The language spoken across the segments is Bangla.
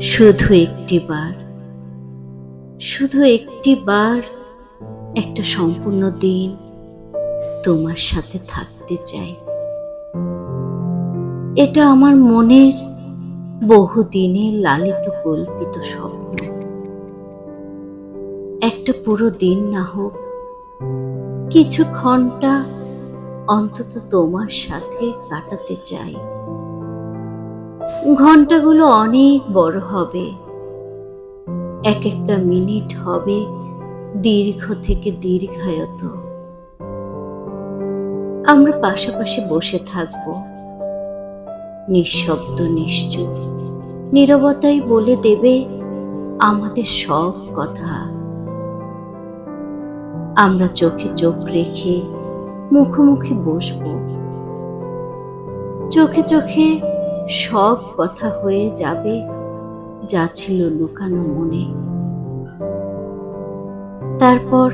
শুধু একটি বার। শুধু একটি বার, একটা সম্পূর্ণ দিন তোমার সাথে থাকতে চাই। এটা আমার মনের বহুদিনের লালিত কল্পিত স্বপ্ন। একটা পুরো দিন না হোক কিছু ঘণ্টা অন্তত তোমার সাথে কাটাতে চাই। ঘন্টাগুলো অনেক বড় হবে। এক একটা মিনিট হবে দীর্ঘ থেকে দীর্ঘায়ত। আমরা পাশাপাশি বসে থাকব। নিঃশব্দ নিশ্চুপ। নীরবতাই বলে দেবে আমাদের সব কথা। আমরা চোখে চোখ রেখে মুখোমুখি বসবো। চোখে চোখে সব কথা হয়ে যাবে, যা ছিল লুকানো মনে। তারপর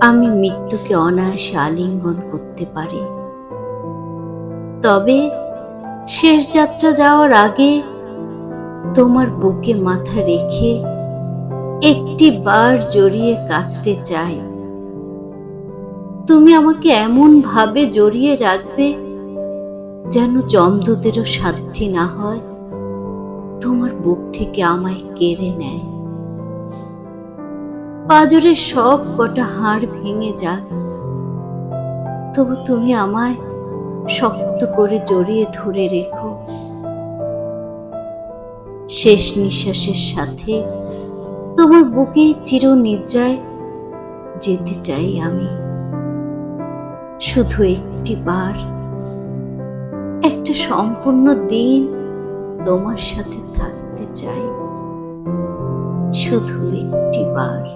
আমি মৃত্যুকে অনায়াসে আলিঙ্গন করতে পারি। তবে শেষ যাত্রা যাওয়ার আগে তোমার বুকে মাথা রেখে একটি বার জড়িয়ে কাঁদতে চাই। তুমি আমাকে এমন ভাবে জড়িয়ে রাখবে যেন জমদূতেরও সাধ্যি না হয়, তোমার বুক থেকে আমায় কেড়ে নেয়। পাজরের সব কটা হাড় ভেঙে যাক, তবু তুমি আমায় শক্ত করে জড়িয়ে ধরে রেখো। শেষ নিঃশ্বাসের সাথে তোমার বুকে চির চিরনিদ্রায় যেতে চাই আমি। শুধু একটি বার। একটা সম্পূর্ণ দিন তোমার সাথে থাকতে চাই। শুধু একটি বার।